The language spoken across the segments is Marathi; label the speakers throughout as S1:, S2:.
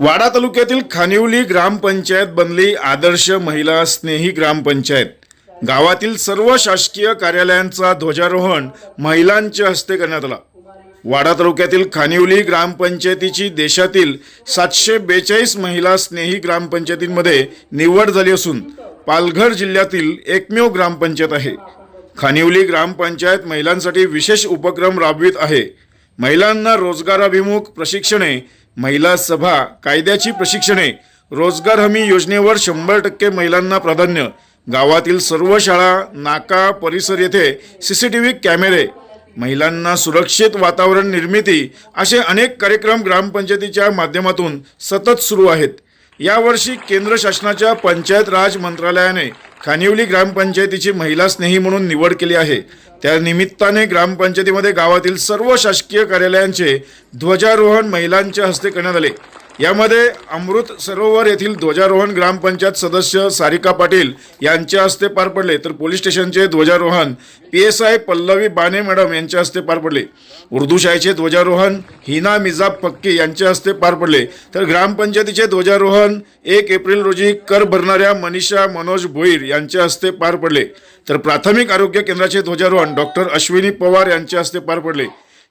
S1: वाडा तालुक्यातील खानिवली ग्रामपंचायत बनली आदर्श महिला स्नेही ग्रामपंचायत. गावातील सर्व शासकीय कार्यालयांचा ध्वजारोहण महिलांच्या हस्ते करण्यात आला. वाडा तालुक्यातील खानिवली ग्रामपंचायतीची देशातील सातशे बेचाळीस महिला स्नेही ग्रामपंचायतींमध्ये निवड झाली असून पालघर जिल्ह्यातील एकमेव ग्रामपंचायत आहे. खानिवली ग्रामपंचायत महिलांसाठी विशेष उपक्रम राबवित आहे. महिलांना रोजगाराभिमुख प्रशिक्षणे महिला सभा कायद्याची प्रशिक्षणे रोजगार हमी योजनेवर शंभर टक्के महिलांना प्राधान्य. गावातील सर्व शाळा नाका परिसर येथे सी सी टी व्ही कॅमेरे. महिलांना सुरक्षित वातावरण निर्मिती असे अनेक कार्यक्रम ग्रामपंचायतीच्या माध्यमातून सतत सुरू आहेत. यावर्षी केंद्र शासनाच्या पंचायत राज मंत्रालयाने खानिवली ग्रामपंचायतीची महिला स्नेही म्हणून निवड केली आहे. त्या निमित्ताने ग्रामपंचायतीमध्ये गावातील सर्व शासकीय कार्यालयांचे ध्वजारोहण महिलांच्या हस्ते करण्यात आले. यामध्ये अमृत सरोवर येथील ध्वजारोहण ग्रामपंचायत सदस्य सारिका पाटील यांच्या हस्ते पार पडले. तर पोलीस स्टेशनचे ध्वजारोहण पी एस आय पल्लवी बाने मॅडम यांच्या हस्ते पार पडले. उर्दू शाळेचे ध्वजारोहण हिना मिजाब पक्की यांच्या हस्ते पार पडले. तर ग्रामपंचायतीचे ध्वजारोहण एक एप्रिल रोजी कर भरणाऱ्या मनीषा मनोज भोईर यांच्या हस्ते पार पडले. तर प्राथमिक आरोग्य केंद्राचे ध्वजारोहण डॉक्टर अश्विनी पवार यांच्या हस्ते पार पडले.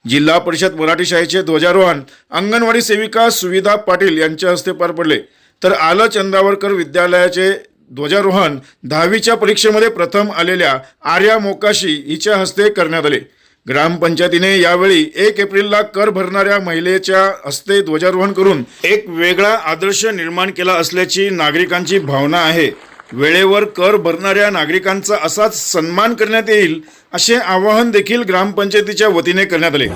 S1: जिल्हा परिषद मराठी शाळेचे ध्वजारोहण अंगणवाडी सेविका सुविधा पाटील यांच्या हस्ते पार पडले. तर आलं चंद्रावरकर विद्यालयाचे ध्वजारोहण दहावीच्या परीक्षेमध्ये प्रथम आलेल्या आर्या मोकाशी हिच्या हस्ते करण्यात आले. ग्रामपंचायतीने यावेळी एक एप्रिलला कर भरणाऱ्या महिलेच्या हस्ते ध्वजारोहण करून एक वेगळा आदर्श निर्माण केला असल्याची नागरिकांची भावना आहे. वेळेवर कर भरणाऱ्या नागरिकांचा असाच सन्मान करण्यात येईल असे आवाहन देखील ग्रामपंचायतीच्या वतीने करण्यात आले.